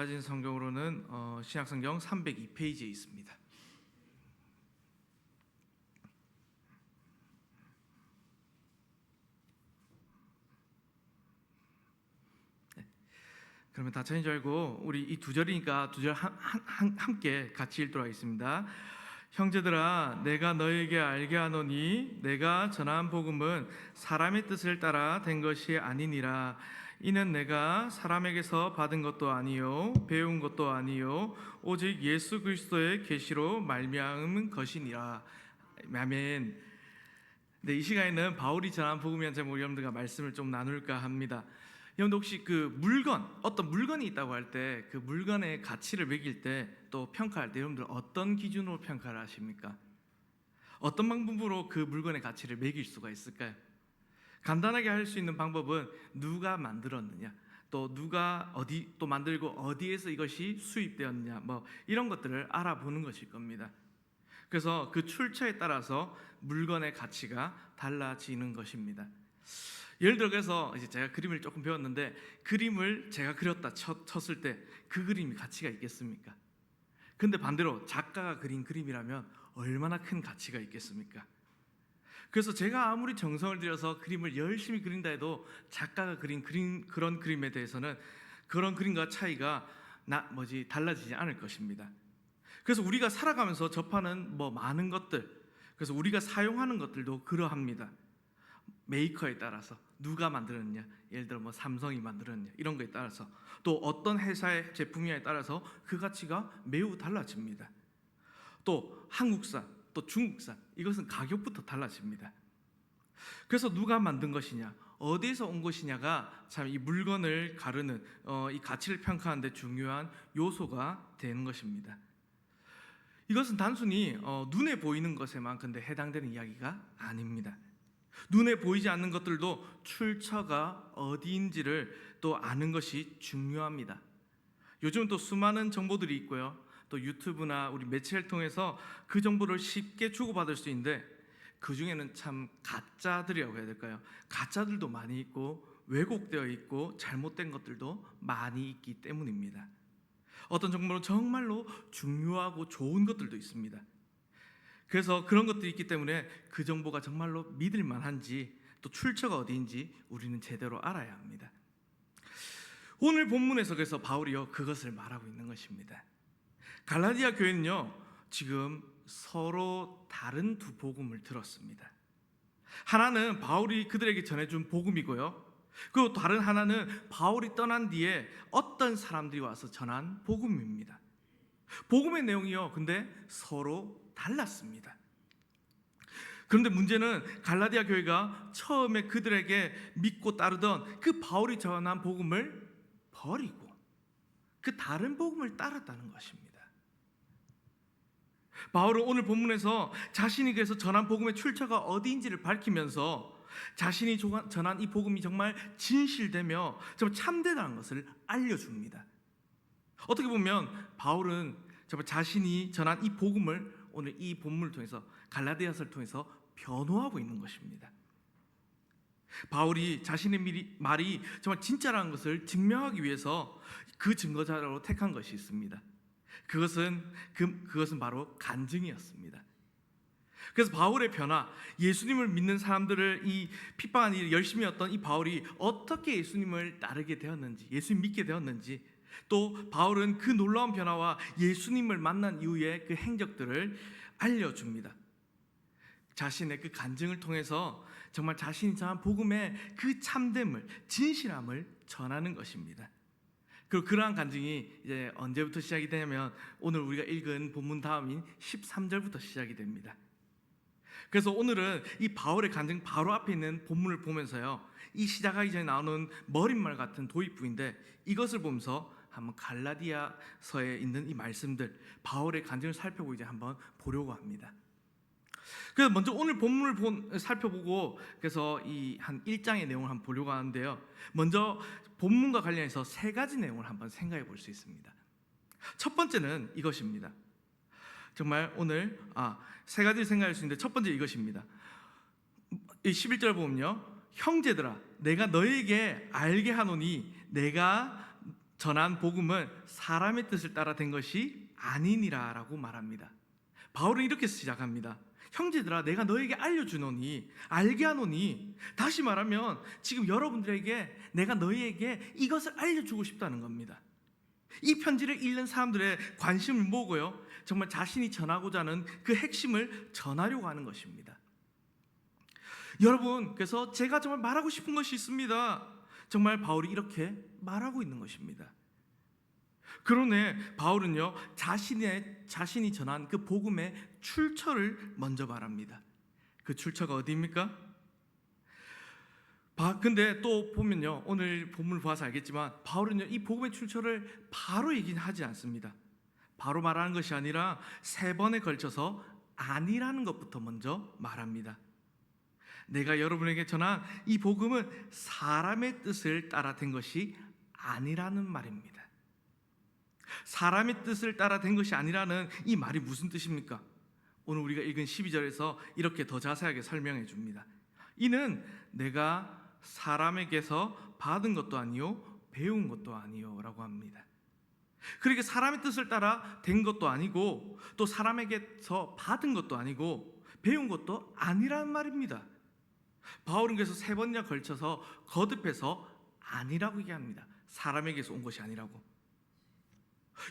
달라진 성경으로는 어, 신약성경 302페이지에 있습니다. 네. 그러면 다 전인 줄 알고 우리 이 두 절이니까 두 절 함께 같이 읽도록 하겠습니다. 형제들아 내가 너에게 알게 하노니 내가 전한 복음은 사람의 뜻을 따라 된 것이 아니니라 이는 내가 사람에게서 받은 것도 아니요 배운 것도 아니요 오직 예수 그리스도의 계시로 말미암은 것이니라 아멘. 네, 이 시간에는 바울이 전한 대한 제목 여러분들과 말씀을 좀 나눌까 합니다. 여러분 혹시 그 물건 어떤 물건이 있다고 할 때 그 물건의 가치를 매길 때 또 평가할 때 여러분들 어떤 기준으로 평가를 하십니까? 어떤 방법으로 그 물건의 가치를 매길 수가 있을까요? 간단하게 할 수 있는 방법은 누가 만들었느냐, 또 누가 어디 또 만들고 어디에서 이것이 수입되었느냐, 뭐 이런 것들을 알아보는 것일 겁니다. 그래서 그 출처에 따라서 물건의 가치가 달라지는 것입니다. 예를 들어서 이제 제가 그림을 조금 배웠는데 그림을 제가 그렸다 쳤, 쳤을 때 그 그림이 가치가 있겠습니까? 근데 반대로 작가가 그린 그림이라면 얼마나 큰 가치가 있겠습니까? 그래서 제가 아무리 정성을 들여서 그림을 열심히 그린다 해도 작가가 그린 그림 그런 그림에 대해서는 그런 그림과 차이가 나 뭐지 달라지지 않을 것입니다. 그래서 우리가 살아가면서 접하는 뭐 많은 것들 그래서 우리가 사용하는 것들도 그러합니다. 메이커에 따라서 누가 만들었냐 예를 들어 뭐 삼성이 만들었냐 이런 거에 따라서 또 어떤 회사의 제품이냐에 따라서 그 가치가 매우 달라집니다. 또 한국산 또 중국산 이것은 가격부터 달라집니다. 그래서 누가 만든 것이냐 어디에서 온 것이냐가 참 이 물건을 가르는 어, 이 가치를 평가하는데 중요한 요소가 되는 것입니다. 이것은 단순히 어, 눈에 보이는 것에만 근데 해당되는 이야기가 아닙니다. 눈에 보이지 않는 것들도 출처가 어디인지를 또 아는 것이 중요합니다. 요즘 또 수많은 정보들이 있고요. 또 유튜브나 우리 매체를 통해서 그 정보를 쉽게 주고받을 수 있는데 그 중에는 참 가짜들이라고 해야 될까요? 가짜들도 많이 있고 왜곡되어 있고 잘못된 것들도 많이 있기 때문입니다. 어떤 정보는 정말로 중요하고 좋은 것들도 있습니다. 그래서 그런 것들이 있기 때문에 그 정보가 정말로 믿을 만한지 또 출처가 어디인지 우리는 제대로 알아야 합니다. 오늘 본문에서 그래서 바울이요 그것을 말하고 있는 것입니다. 갈라디아 교회는요 지금 서로 다른 두 복음을 들었습니다. 하나는 바울이 그들에게 전해준 복음이고요. 그리고 다른 하나는 바울이 떠난 뒤에 어떤 사람들이 와서 전한 복음입니다. 복음의 내용이요. 근데 서로 달랐습니다. 그런데 문제는 갈라디아 교회가 처음에 그들에게 믿고 따르던 그 바울이 전한 복음을 버리고 그 다른 복음을 따랐다는 것입니다. 바울은 오늘 본문에서 자신이 그래서 전한 복음의 출처가 어디인지를 밝히면서 자신이 전한 이 복음이 정말 진실되며 정말 참되다는 것을 알려줍니다. 어떻게 보면 바울은 정말 자신이 전한 이 복음을 오늘 이 본문을 통해서 갈라디아서를 통해서 변호하고 있는 것입니다. 바울이 자신의 말이 정말 진짜라는 것을 증명하기 위해서 그 증거자로 택한 것이 있습니다. 그것은 그, 그것은 바로 간증이었습니다. 그래서 바울의 변화, 예수님을 믿는 사람들을 이 핍박한 일 열심히 했던 이 바울이 어떻게 예수님을 따르게 되었는지, 예수님 믿게 되었는지, 또 바울은 그 놀라운 변화와 예수님을 만난 이후의 그 행적들을 알려줍니다. 자신의 그 간증을 통해서 정말 자신이 전한 복음의 그 참됨을, 진실함을 전하는 것입니다. 그리고 그러한 간증이 이제 언제부터 시작이 되냐면 오늘 우리가 읽은 본문 다음인 13절부터 시작이 됩니다. 그래서 오늘은 이 바울의 간증 바로 앞에 있는 본문을 보면서요. 이 시작하기 전에 나오는 머릿말 같은 도입부인데 이것을 보면서 한번 갈라디아서에 있는 이 말씀들 바울의 간증을 살펴보고 이제 한번 보려고 합니다. 그래서 먼저 오늘 본문을 본, 살펴보고 그래서 이 한 1장의 내용을 한번 보려고 하는데요. 먼저 본문과 관련해서 세 가지 내용을 한번 생각해 볼 수 있습니다. 첫 번째는 이것입니다. 정말 오늘 아, 세 가지 생각할 수 있는데 첫 번째 이것입니다. 이 11절 보면요. 형제들아 내가 너에게 알게 하노니 내가 전한 복음은 사람의 뜻을 따라 된 것이 아니니라라고 말합니다. 바울은 이렇게 시작합니다. 형제들아 내가 너에게 알려주노니 알게 하노니 다시 말하면 지금 여러분들에게 내가 너희에게 이것을 알려주고 싶다는 겁니다. 이 편지를 읽는 사람들의 관심을 모으고요. 정말 자신이 전하고자 하는 그 핵심을 전하려고 하는 것입니다. 여러분, 그래서 제가 정말 말하고 싶은 것이 있습니다. 정말 바울이 이렇게 말하고 있는 것입니다. 그러네 바울은요 자신의 자신이 전한 그 복음의 출처를 먼저 말합니다. 그 출처가 어디입니까? 바, 근데 또 보면요 오늘 본문을 봐서 알겠지만 바울은요 이 복음의 출처를 바로 얘기하지 않습니다. 바로 말하는 것이 아니라 세 번에 걸쳐서 아니라는 것부터 먼저 말합니다. 내가 여러분에게 전한 이 복음은 사람의 뜻을 따라 된 것이 아니라는 말입니다. 사람의 뜻을 따라 된 것이 아니라는 이 말이 무슨 뜻입니까? 오늘 우리가 읽은 12절에서 이렇게 더 자세하게 설명해 줍니다. 이는 내가 사람에게서 받은 것도 아니요 배운 것도 아니요라고 합니다. 그렇게 사람의 뜻을 따라 된 것도 아니고 또 사람에게서 받은 것도 아니고 배운 것도 아니라는 말입니다. 바울은 그래서 세 번이나 걸쳐서 거듭해서 아니라고 얘기합니다. 사람에게서 온 것이 아니라고.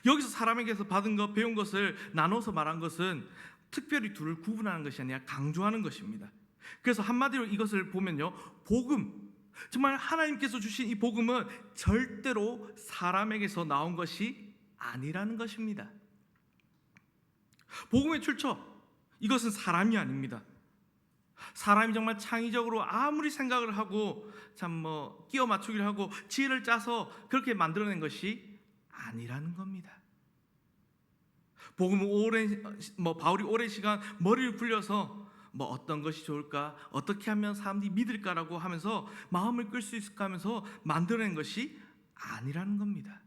여기서 사람에게서 받은 것, 배운 것을 나눠서 말한 것은 특별히 둘을 구분하는 것이 아니라 강조하는 것입니다. 그래서 한마디로 이것을 보면요. 복음. 정말 하나님께서 주신 이 복음은 절대로 사람에게서 나온 것이 아니라는 것입니다. 복음의 출처. 이것은 사람이 아닙니다. 사람이 정말 창의적으로 아무리 생각을 하고 참 뭐 끼워 맞추기를 하고 지혜를 짜서 그렇게 만들어낸 것이 아니라는 겁니다. 복음은 오랜 뭐 바울이 오랜 시간 머리를 굴려서 뭐 어떤 것이 좋을까 어떻게 하면 사람들이 믿을까라고 하면서 마음을 끌 수 있을까 하면서 만들어낸 것이 아니라는 겁니다.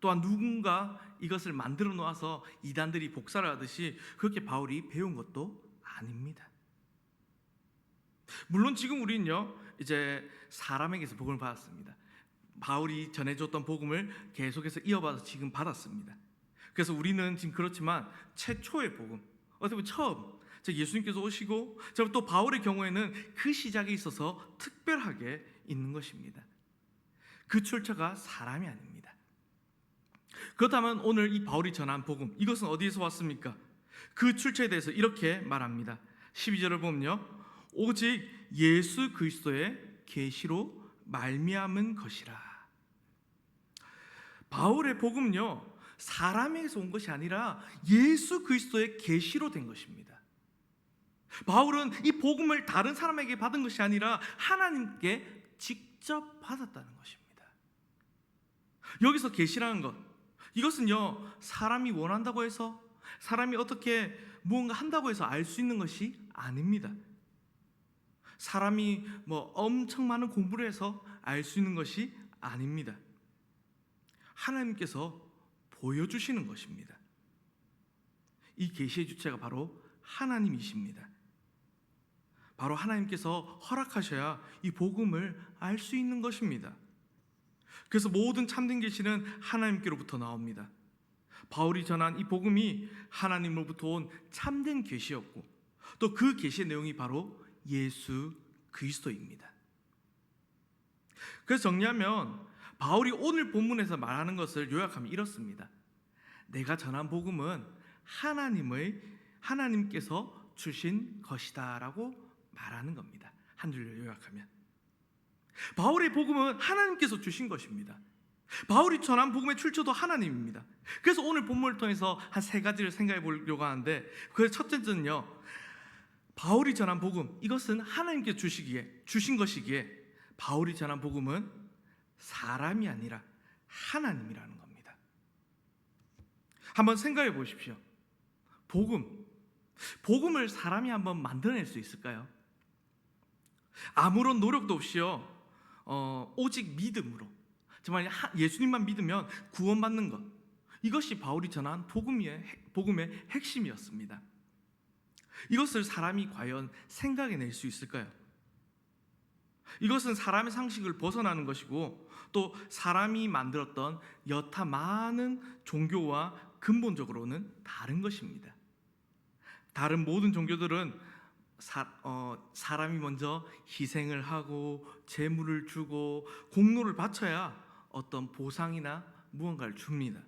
또한 누군가 이것을 만들어 놓아서 이단들이 복사를 하듯이 그렇게 바울이 배운 것도 아닙니다. 물론 지금 우리는요 이제 사람에게서 복음을 받았습니다. 바울이 전해줬던 복음을 계속해서 이어받아서 지금 받았습니다. 그래서 우리는 지금 그렇지만 최초의 복음, 어떻게 보면 처음, 즉 예수님께서 오시고, 또 바울의 경우에는 그 시작에 있어서 특별하게 있는 것입니다. 그 출처가 사람이 아닙니다. 그렇다면 오늘 이 바울이 전한 복음, 이것은 어디에서 왔습니까? 그 출처에 대해서 이렇게 말합니다. 12절을 보면요. 오직 예수 그리스도의 계시로 말미암은 것이라. 바울의 복음은요. 사람에게서 온 것이 아니라 예수 그리스도의 계시로 된 것입니다. 바울은 이 복음을 다른 사람에게 받은 것이 아니라 하나님께 직접 받았다는 것입니다. 여기서 계시라는 것 이것은요 사람이 원한다고 해서 사람이 어떻게 무언가 한다고 해서 알 수 있는 것이 아닙니다. 사람이 뭐 엄청 많은 공부를 해서 알 수 있는 것이 아닙니다. 하나님께서 보여주시는 것입니다. 이 계시의 주체가 바로 하나님이십니다. 바로 하나님께서 허락하셔야 이 복음을 알 수 있는 것입니다. 그래서 모든 참된 계시는 하나님께로부터 나옵니다. 바울이 전한 이 복음이 하나님으로부터 온 참된 계시였고 또 그 계시의 내용이 바로 예수 그리스도입니다. 그래서 정리하면 바울이 오늘 본문에서 말하는 것을 요약하면 이렇습니다. 내가 전한 복음은 하나님의 하나님께서 주신 것이다라고 말하는 겁니다. 한 줄로 요약하면 바울의 복음은 하나님께서 주신 것입니다. 바울이 전한 복음의 출처도 하나님입니다. 그래서 오늘 본문을 통해서 한 세 가지를 생각해 보려고 하는데 그 첫째는요. 바울이 전한 복음 이것은 하나님께 주시기에 주신 것이기에 바울이 전한 복음은 사람이 아니라 하나님이라는 겁니다. 한번 생각해 보십시오. 복음 복음을 사람이 한번 만들어낼 수 있을까요? 아무런 노력도 없이요. 어, 오직 믿음으로 정말 예수님만 믿으면 구원받는 것 이것이 바울이 전한 복음의 복음의 핵심이었습니다. 이것을 사람이 과연 생각해낼 수 있을까요? 이것은 사람의 상식을 벗어나는 것이고 또 사람이 만들었던 여타 많은 종교와 근본적으로는 다른 것입니다. 다른 모든 종교들은 사, 어, 사람이 먼저 희생을 하고 재물을 주고 공로를 바쳐야 어떤 보상이나 무언가를 줍니다.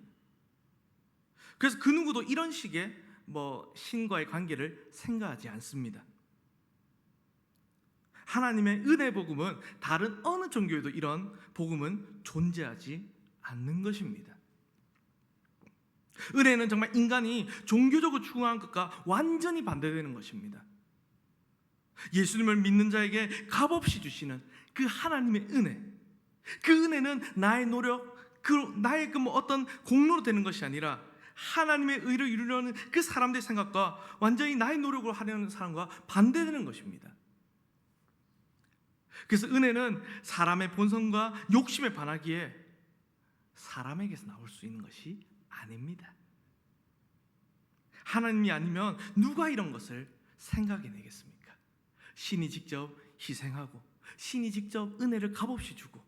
그래서 그 누구도 이런 식의 뭐 신과의 관계를 생각하지 않습니다. 하나님의 은혜 복음은 다른 어느 종교에도 이런 복음은 존재하지 않는 것입니다. 은혜는 정말 인간이 종교적으로 추구하는 것과 완전히 반대되는 것입니다. 예수님을 믿는 자에게 값없이 주시는 그 하나님의 은혜. 그 은혜는 나의 노력, 그 나의 그 뭐 어떤 공로로 되는 것이 아니라 하나님의 의를 이루려는 그 사람들의 생각과 완전히 나의 노력으로 하려는 사람과 반대되는 것입니다. 그래서 은혜는 사람의 본성과 욕심에 반하기에 사람에게서 나올 수 있는 것이 아닙니다. 하나님이 아니면 누가 이런 것을 생각해 내겠습니까? 신이 직접 희생하고 신이 직접 은혜를 값없이 주고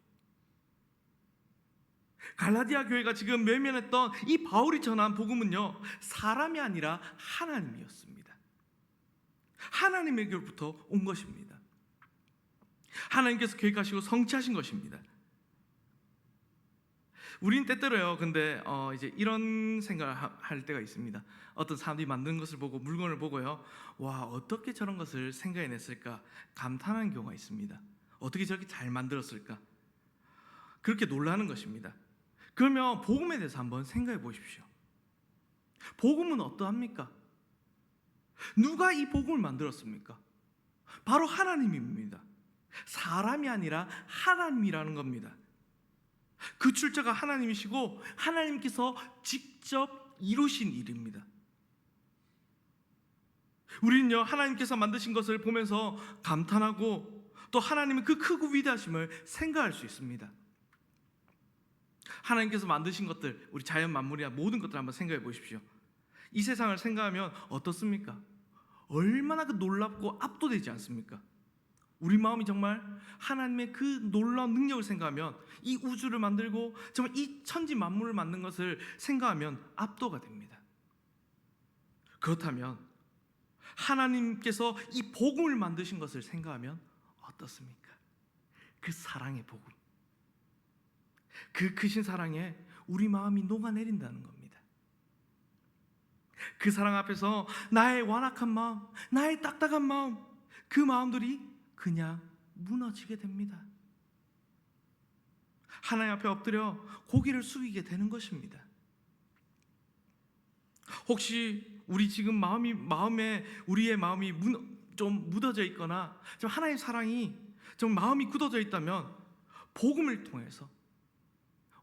갈라디아 교회가 지금 외면했던 이 바울이 전한 복음은요 사람이 아니라 하나님이었습니다. 하나님에게로부터 온 것입니다. 하나님께서 계획하시고 성취하신 것입니다. 우린 때때로요. 근데 어 이제 이런 생각을 하- 할 때가 있습니다. 어떤 사람들이 만든 것을 보고 물건을 보고요. 와 어떻게 저런 것을 생각해냈을까 감탄하는 경우가 있습니다. 어떻게 저렇게 잘 만들었을까? 그렇게 놀라는 것입니다. 그러면 복음에 대해서 한번 생각해 보십시오. 복음은 어떠합니까? 누가 이 복음을 만들었습니까? 바로 하나님입니다. 사람이 아니라 하나님이라는 겁니다. 그 출처가 하나님이시고 하나님께서 직접 이루신 일입니다. 우리는요 하나님께서 만드신 것을 보면서 감탄하고 또 하나님의 그 크고 위대하심을 생각할 수 있습니다. 하나님께서 만드신 것들, 우리 자연 만물이나 모든 것들 한번 생각해 보십시오. 이 세상을 생각하면 어떻습니까? 얼마나 그 놀랍고 압도되지 않습니까? 우리 마음이 정말 하나님의 그 놀라운 능력을 생각하면 이 우주를 만들고 정말 이 천지 만물을 만든 것을 생각하면 압도가 됩니다. 그렇다면 하나님께서 이 복음을 만드신 것을 생각하면 어떻습니까? 그 사랑의 복음. 그 크신 사랑에 우리 마음이 녹아내린다는 겁니다. 그 사랑 앞에서 나의 완악한 마음, 나의 딱딱한 마음, 그 마음들이 그냥 무너지게 됩니다. 하나님 앞에 엎드려 고개를 숙이게 되는 것입니다. 혹시 우리 지금 마음이 마음에 우리의 마음이 문, 좀 묻어져 있거나 좀 하나님의 사랑이 좀 마음이 굳어져 있다면 복음을 통해서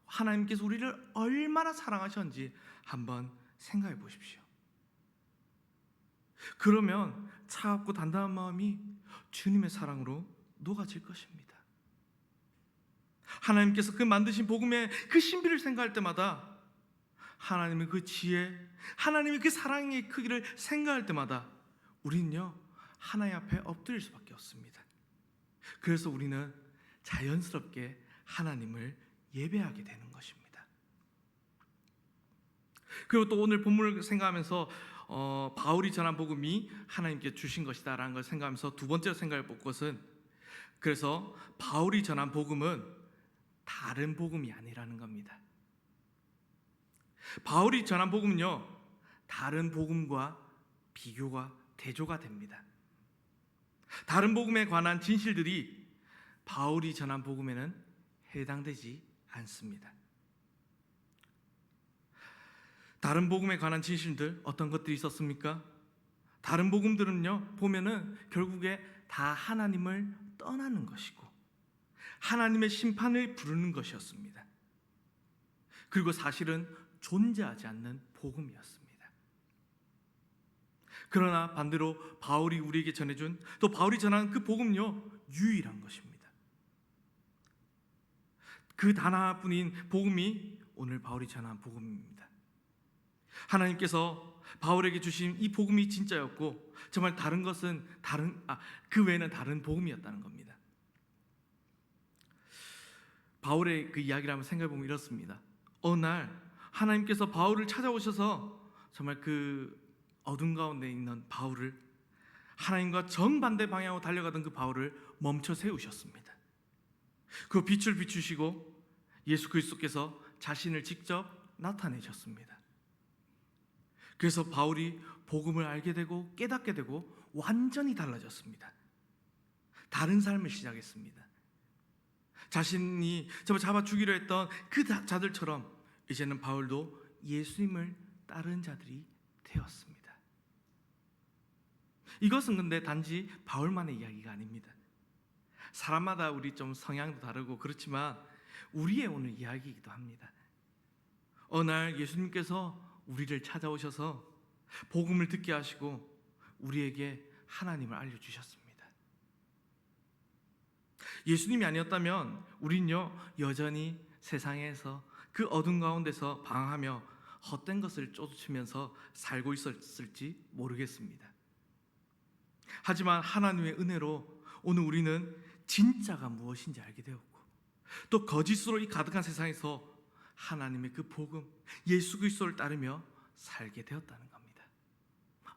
하나님께서 우리를 얼마나 사랑하셨는지 한번 생각해 보십시오. 그러면 차갑고 단단한 마음이 주님의 사랑으로 녹아질 것입니다. 하나님께서 그 만드신 복음의 그 신비를 생각할 때마다 하나님의 그 지혜, 하나님의 그 사랑의 크기를 생각할 때마다 우리는요 하나님 앞에 엎드릴 수밖에 없습니다. 그래서 우리는 자연스럽게 하나님을 예배하게 되는 것입니다. 그리고 또 오늘 본문을 생각하면서 어, 바울이 전한 복음이 하나님께 주신 것이다라는 걸 생각하면서 두 번째로 생각해 볼 것은 그래서 바울이 전한 복음은 다른 복음이 아니라는 겁니다. 바울이 전한 복음은요 다른 복음과 비교가 대조가 됩니다. 다른 복음에 관한 진실들이 바울이 전한 복음에는 해당되지 않습니다. 다른 복음에 관한 진실들 어떤 것들이 있었습니까? 다른 복음들은요 보면은 결국에 다 하나님을 떠나는 것이고 하나님의 심판을 부르는 것이었습니다. 그리고 사실은 존재하지 않는 복음이었습니다. 그러나 반대로 바울이 우리에게 전해준 또 바울이 전한 그 복음요 유일한 것입니다. 그단 하나뿐인 복음이 오늘 바울이 전한 복음입니다. 하나님께서 바울에게 주신 이 복음이 진짜였고 정말 다른 것은 다른 아, 그 외에는 다른 복음이었다는 겁니다. 바울의 그 이야기를 한번 생각해 보면 이렇습니다. 어느 날 하나님께서 바울을 찾아오셔서 정말 그 어둠 가운데 있는 바울을 하나님과 정반대 방향으로 달려가던 그 바울을 멈춰 세우셨습니다. 그 빛을 비추시고 예수 그리스도께서 자신을 직접 나타내셨습니다. 그래서 바울이 복음을 알게 되고 깨닫게 되고 완전히 달라졌습니다. 다른 삶을 시작했습니다. 자신이 잡아 잡아 죽이려 했던 그 자- 자들처럼 이제는 바울도 예수님을 따르는 자들이 되었습니다. 이것은 근데 단지 바울만의 이야기가 아닙니다. 사람마다 우리 좀 성향도 다르고 그렇지만 우리의 오늘 이야기이기도 합니다. 어느 날 예수님께서 우리를 찾아오셔서 복음을 듣게 하시고 우리에게 하나님을 알려주셨습니다. 예수님이 아니었다면 우린요 여전히 세상에서 그 어둠 가운데서 방황하며 헛된 것을 쫓으면서 살고 있었을지 모르겠습니다. 하지만 하나님의 은혜로 오늘 우리는 진짜가 무엇인지 알게 되었고 또 거짓으로 이 가득한 세상에서 하나님의 그 복음 예수 그리스도를 따르며 살게 되었다는 겁니다.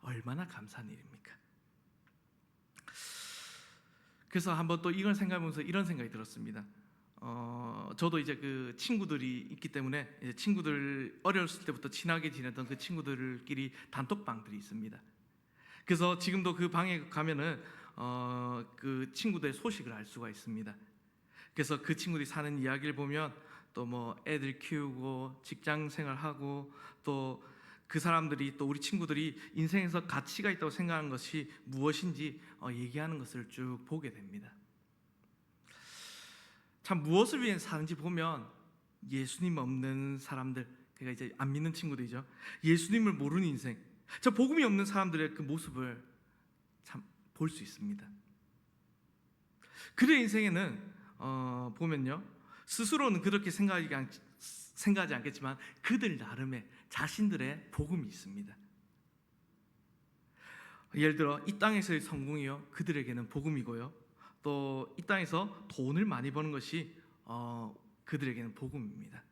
얼마나 감사한 일입니까? 그래서 한번 또 이걸 생각하면서 이런 생각이 들었습니다. 어, 저도 이제 그 친구들이 있기 때문에 친구들 어렸을 때부터 친하게 지냈던 그 친구들끼리 단톡방들이 있습니다. 그래서 지금도 그 방에 가면은 어, 그 친구들의 소식을 알 수가 있습니다. 그래서 그 친구들이 사는 이야기를 보면 또 뭐 애들 키우고 직장 생활하고 또 그 사람들이 또 우리 친구들이 인생에서 가치가 있다고 생각하는 것이 무엇인지 어, 얘기하는 것을 쭉 보게 됩니다. 참 무엇을 위해 사는지 보면 예수님 없는 사람들, 그러니까 이제 안 믿는 친구들이죠. 예수님을 모르는 인생, 저 복음이 없는 사람들의 그 모습을 참 볼 수 있습니다. 그들의 인생에는 어, 보면요 스스로는 그렇게 생각하지, 않, 생각하지 않겠지만 그들 나름의 자신들의 복음이 있습니다. 예를 들어 이 땅에서의 성공이요 그들에게는 복음이고요 또 이 땅에서 돈을 많이 버는 것이 어, 그들에게는 복음입니다.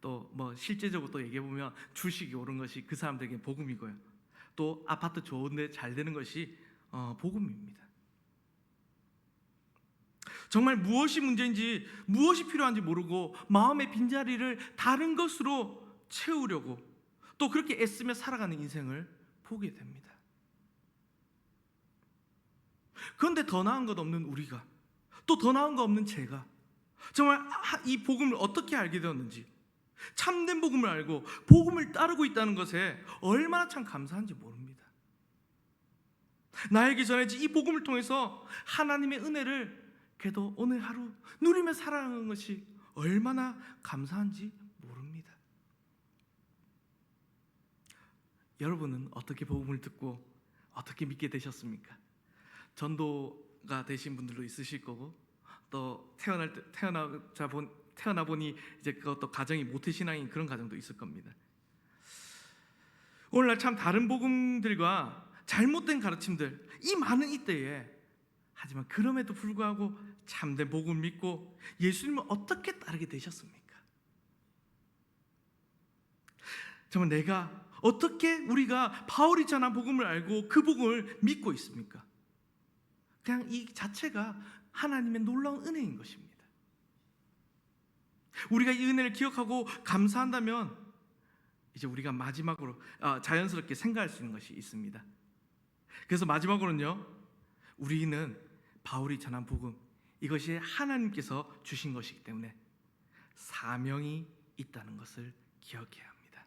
또 뭐 실제적으로 또 얘기해 보면 주식이 오른 것이 그 사람들에게 복음이고요. 또 아파트 좋은데 잘 되는 것이 어, 복음입니다. 정말 무엇이 문제인지 무엇이 필요한지 모르고 마음의 빈자리를 다른 것으로 채우려고 또 그렇게 애쓰며 살아가는 인생을 보게 됩니다. 그런데 더 나은 것 없는 우리가 또 더 나은 것 없는 제가 정말 하- 이 복음을 어떻게 알게 되었는지 참된 복음을 알고 복음을 따르고 있다는 것에 얼마나 참 감사한지 모릅니다. 나에게 전해진 이 복음을 통해서 하나님의 은혜를 그래도 오늘 하루 누리며 살아가는 것이 얼마나 감사한지 모릅니다. 여러분은 어떻게 복음을 듣고 어떻게 믿게 되셨습니까? 전도가 되신 분들도 있으실 거고 또 태어날 때 태어나자 본 태어나 보니 이제 그것도 가정이 모태 신앙인 그런 가정도 있을 겁니다. 오늘날 참 다른 복음들과 잘못된 가르침들 이 많은 이때에 하지만 그럼에도 불구하고 참된 복음 믿고 예수님을 어떻게 따르게 되셨습니까? 정말 내가 어떻게 우리가 바울이 전한 복음을 알고 그 복음을 믿고 있습니까? 그냥 이 자체가 하나님의 놀라운 은혜인 것입니다. 우리가 이 은혜를 기억하고 감사한다면 이제 우리가 마지막으로 아, 자연스럽게 생각할 수 있는 것이 있습니다. 그래서 마지막으로는요, 우리는 바울이 전한 복음 이것이 하나님께서 주신 것이기 때문에 사명이 있다는 것을 기억해야 합니다.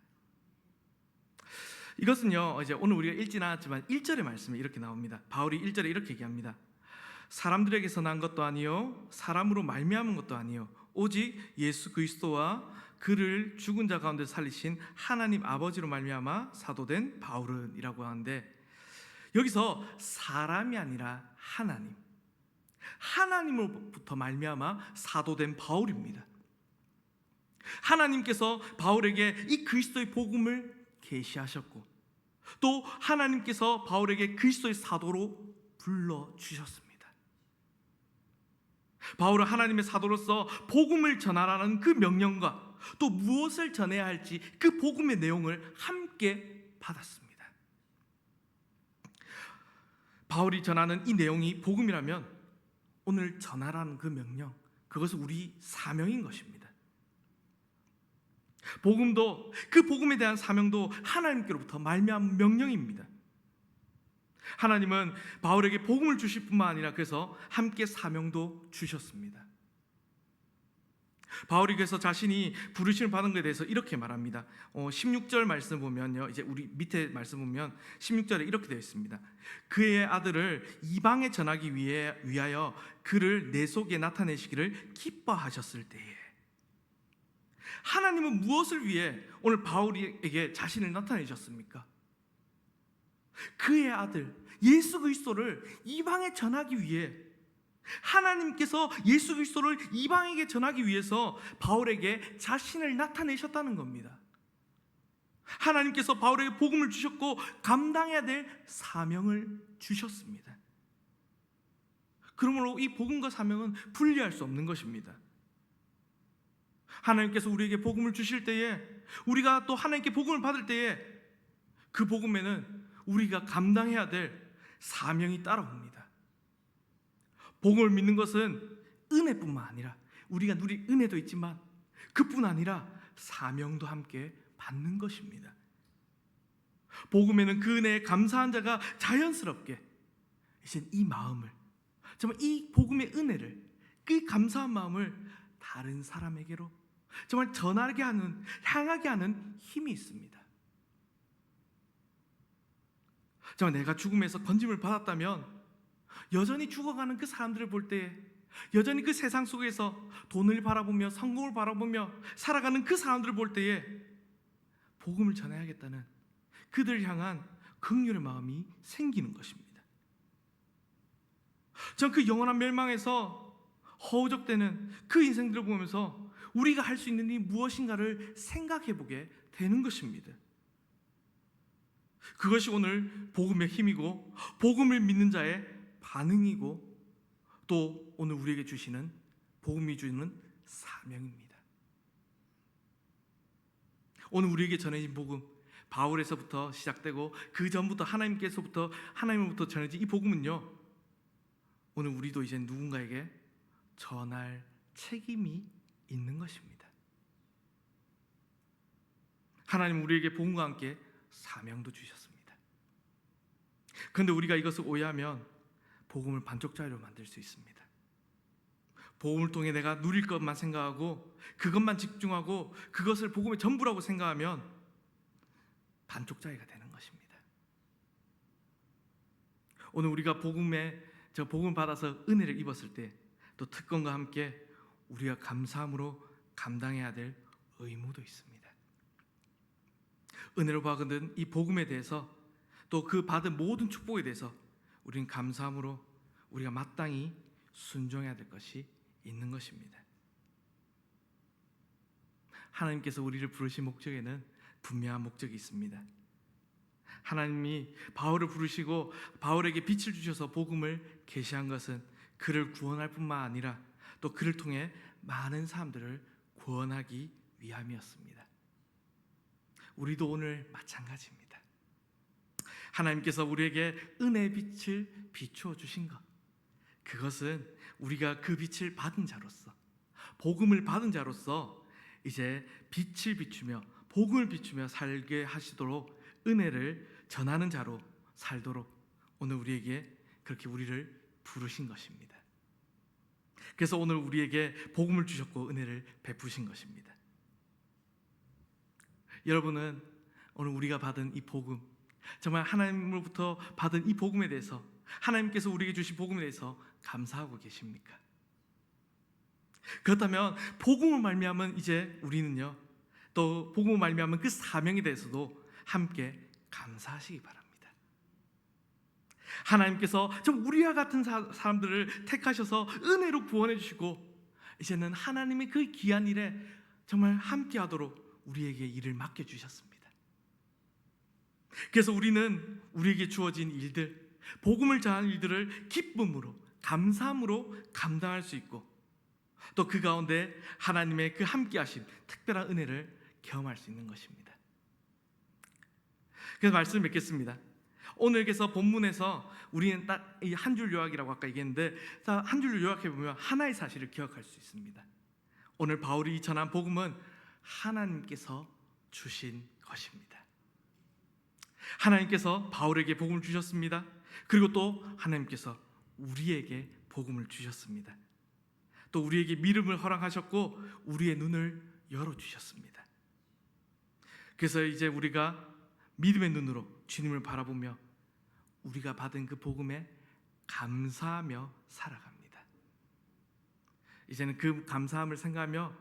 이것은요, 이제 오늘 우리가 읽진 않았지만 1절의 말씀에 이렇게 나옵니다. 바울이 1절에 이렇게 얘기합니다. 사람들에게서 난 것도 아니요 사람으로 말미암은 것도 아니요 오직 예수 그리스도와 그를 죽은 자 가운데 살리신 하나님 아버지로 말미암아 사도된 바울은이라고 하는데 여기서 사람이 아니라 하나님 하나님으로부터 말미암아 사도된 바울입니다. 하나님께서 바울에게 이 그리스도의 복음을 계시하셨고 또 하나님께서 바울에게 그리스도의 사도로 불러 주셨습니다. 바울은 하나님의 사도로서 복음을 전하라는 그 명령과 또 무엇을 전해야 할지 그 복음의 내용을 함께 받았습니다. 바울이 전하는 이 내용이 복음이라면 오늘 전하라는 그 명령 그것은 우리 사명인 것입니다. 복음도 그 복음에 대한 사명도 하나님께로부터 말미암은 명령입니다. 하나님은 바울에게 복음을 주실 뿐만 아니라 그래서 함께 사명도 주셨습니다. 바울이 그래서 자신이 부르심을 받은 것에 대해서 이렇게 말합니다. 어, 16절 말씀 보면요. 이제 우리 밑에 말씀 보면 16절에 이렇게 되어 있습니다. 그의 아들을 이방에 전하기 위해 위하여 그를 내 속에 나타내시기를 기뻐하셨을 때에 하나님은 무엇을 위해 오늘 바울에게 자신을 나타내셨습니까? 그의 아들 예수 그리스도를 이방에 전하기 위해 하나님께서 예수 그리스도를 이방에게 전하기 위해서 바울에게 자신을 나타내셨다는 겁니다. 하나님께서 바울에게 복음을 주셨고 감당해야 될 사명을 주셨습니다. 그러므로 이 복음과 사명은 분리할 수 없는 것입니다. 하나님께서 우리에게 복음을 주실 때에 우리가 또 하나님께 복음을 받을 때에 그 복음에는 우리가 감당해야 될 사명이 따라옵니다. 복음을 믿는 것은 은혜뿐만 아니라 우리가 누릴 은혜도 있지만 그뿐 아니라 사명도 함께 받는 것입니다. 복음에는 그 은혜에 감사한 자가 자연스럽게 이제 이 마음을 정말 이 복음의 은혜를 그 감사한 마음을 다른 사람에게로 정말 전하게 하는 향하게 하는 힘이 있습니다. 정말 내가 죽음에서 건짐을 받았다면 여전히 죽어가는 그 사람들을 볼 때 여전히 그 세상 속에서 돈을 바라보며 성공을 바라보며 살아가는 그 사람들을 볼 때에 복음을 전해야겠다는 그들 향한 긍휼의 마음이 생기는 것입니다. 전 그 영원한 멸망에서 허우적대는 그 인생들을 보면서 우리가 할 수 있는 일이 무엇인가를 생각해 보게 되는 것입니다. 그것이 오늘 복음의 힘이고 복음을 믿는 자의 반응이고 또 오늘 우리에게 주시는 복음이 주는 사명입니다. 오늘 우리에게 전해진 복음 바울에서부터 시작되고 그 전부터 하나님께서부터 하나님으로부터 전해진 이 복음은요. 오늘 우리도 이제 누군가에게 전할 책임이 있는 것입니다. 하나님 우리에게 복음과 함께 사명도 주셨습니다. 그런데 우리가 이것을 오해하면 복음을 반쪽짜리로 만들 수 있습니다. 복음을 통해 내가 누릴 것만 생각하고 그것만 집중하고 그것을 복음의 전부라고 생각하면 반쪽짜리가 되는 것입니다. 오늘 우리가 복음에 저 복음 받아서 은혜를 입었을 때 또 특권과 함께 우리가 감사함으로 감당해야 될 의무도 있습니다. 은혜로 받은 이 복음에 대해서 또 그 받은 모든 축복에 대해서 우리는 감사함으로 우리가 마땅히 순종해야 될 것이 있는 것입니다. 하나님께서 우리를 부르신 목적에는 분명한 목적이 있습니다. 하나님이 바울을 부르시고 바울에게 빛을 주셔서 복음을 계시한 것은 그를 구원할 뿐만 아니라 또 그를 통해 많은 사람들을 구원하기 위함이었습니다. 우리도 오늘 마찬가지입니다. 하나님께서 우리에게 은혜의 빛을 비추어 주신 것. 그것은 우리가 그 빛을 받은 자로서 복음을 받은 자로서 이제 빛을 비추며 복음을 비추며 살게 하시도록 은혜를 전하는 자로 살도록 오늘 우리에게 그렇게 우리를 부르신 것입니다. 그래서 오늘 우리에게 복음을 주셨고 은혜를 베푸신 것입니다. 여러분은 오늘 우리가 받은 이 복음, 정말 하나님으로부터 받은 이 복음에 대해서 하나님께서 우리에게 주신 복음에 대해서 감사하고 계십니까? 그렇다면 복음을 말미암은 이제 우리는요. 또 복음을 말미암은 그 사명에 대해서도 함께 감사하시기 바랍니다. 하나님께서 좀 우리와 같은 사, 사람들을 택하셔서 은혜로 구원해 주시고 이제는 하나님의 그 귀한 일에 정말 함께하도록 우리에게 일을 맡겨 주셨습니다. 그래서 우리는 우리에게 주어진 일들, 복음을 전하는 일들을 기쁨으로, 감사함으로 감당할 수 있고 또 그 가운데 하나님의 그 함께하심 특별한 은혜를 경험할 수 있는 것입니다. 그래서 말씀을 맺겠습니다. 오늘께서 본문에서 우리는 딱 이 한 줄 요약이라고 아까 얘기했는데 한 줄로 요약해 보면 하나의 사실을 기억할 수 있습니다. 오늘 바울이 전한 복음은 하나님께서 주신 것입니다. 하나님께서 바울에게 복음을 주셨습니다. 그리고 또 하나님께서 우리에게 복음을 주셨습니다. 또 우리에게 믿음을 허락하셨고 우리의 눈을 열어 주셨습니다. 그래서 이제 우리가 믿음의 눈으로 주님을 바라보며 우리가 받은 그 복음에 감사하며 살아갑니다. 이제는 그 감사함을 생각하며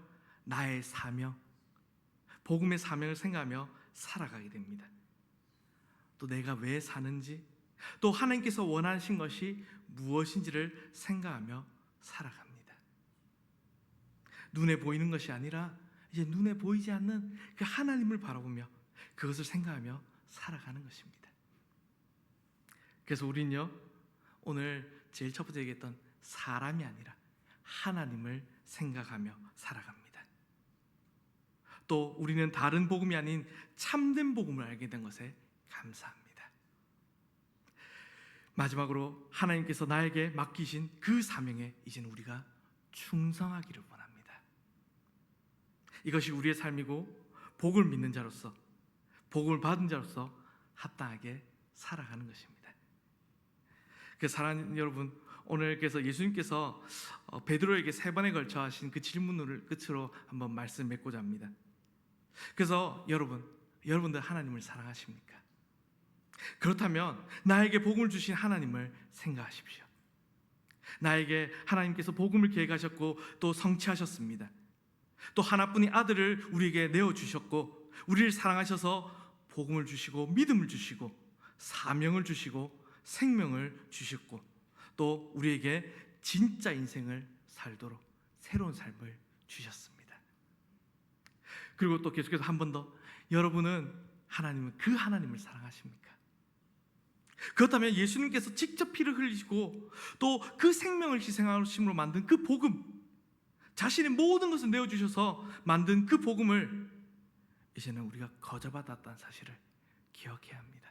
나의 사명, 복음의 사명을 생각하며 살아가게 됩니다. 또 내가 왜 사는지, 또 하나님께서 원하신 것이 무엇인지를 생각하며 살아갑니다. 눈에 보이는 것이 아니라 이제 눈에 보이지 않는 그 하나님을 바라보며 그것을 생각하며 살아가는 것입니다. 그래서 우리는요 오늘 제일 첫 번째 얘기했던 사람이 아니라 하나님을 생각하며 살아갑니다. 또 우리는 다른 복음이 아닌 참된 복음을 알게 된 것에 감사합니다. 마지막으로 하나님께서 나에게 맡기신 그 사명에 이제는 우리가 충성하기를 원합니다. 이것이 우리의 삶이고 복을 믿는 자로서 복을 받은 자로서 합당하게 살아가는 것입니다. 그 사랑하는 여러분, 오늘께서 예수님께서 어, 베드로에게 세 번에 걸쳐 하신 그 질문을 끝으로 한번 말씀 맺고자 합니다. 그래서 여러분, 여러분들 하나님을 사랑하십니까? 그렇다면 나에게 복음을 주신 하나님을 생각하십시오. 나에게 하나님께서 복음을 계획하셨고 또 성취하셨습니다. 또 하나뿐인 아들을 우리에게 내어 주셨고 우리를 사랑하셔서 복음을 주시고 믿음을 주시고 사명을 주시고 생명을 주셨고 또 우리에게 진짜 인생을 살도록 새로운 삶을 주셨습니다. 그리고 또 계속해서 한 번 더 여러분은 하나님은 그 하나님을 사랑하십니까? 그렇다면 예수님께서 직접 피를 흘리시고 또 그 생명을 희생하심으로 만든 그 복음 자신의 모든 것을 내어 주셔서 만든 그 복음을 이제는 우리가 거저받았다는 사실을 기억해야 합니다.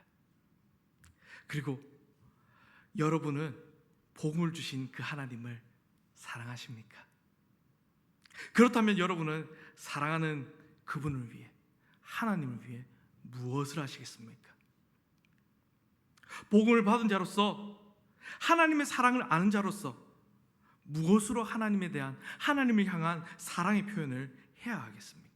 그리고 여러분은 복음을 주신 그 하나님을 사랑하십니까? 그렇다면 여러분은 사랑하는 그분을 위해 하나님을 위해 무엇을 하시겠습니까? 복음을 받은 자로서 하나님의 사랑을 아는 자로서 무엇으로 하나님에 대한 하나님을 향한 사랑의 표현을 해야 하겠습니까?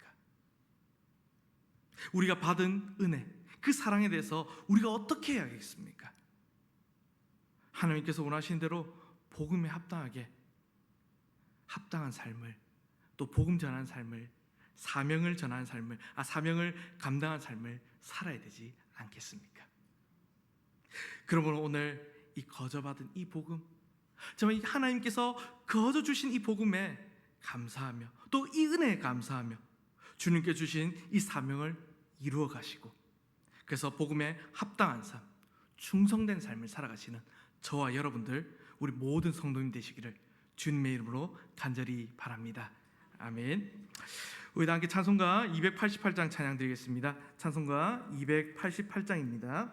우리가 받은 은혜, 그 사랑에 대해서 우리가 어떻게 해야겠습니까? 하나님께서 원하신 대로 복음에 합당하게 합당한 삶을 또 복음 전하는 삶을 사명을 전하는 삶을 아 사명을 감당한 삶을 살아야 되지 않겠습니까? 그러므로 오늘 이 거저받은 이 복음 정말 하나님께서 거저 주신 이 복음에 감사하며 또 이 은혜에 감사하며 주님께 주신 이 사명을 이루어 가시고 그래서 복음에 합당한 삶, 충성된 삶을 살아가시는 저와 여러분들 우리 모든 성도님 되시기를 주님의 이름으로 간절히 바랍니다. 아멘. 우리 다 함께 찬송가 288장 찬양 드리겠습니다. 찬송가 288장입니다.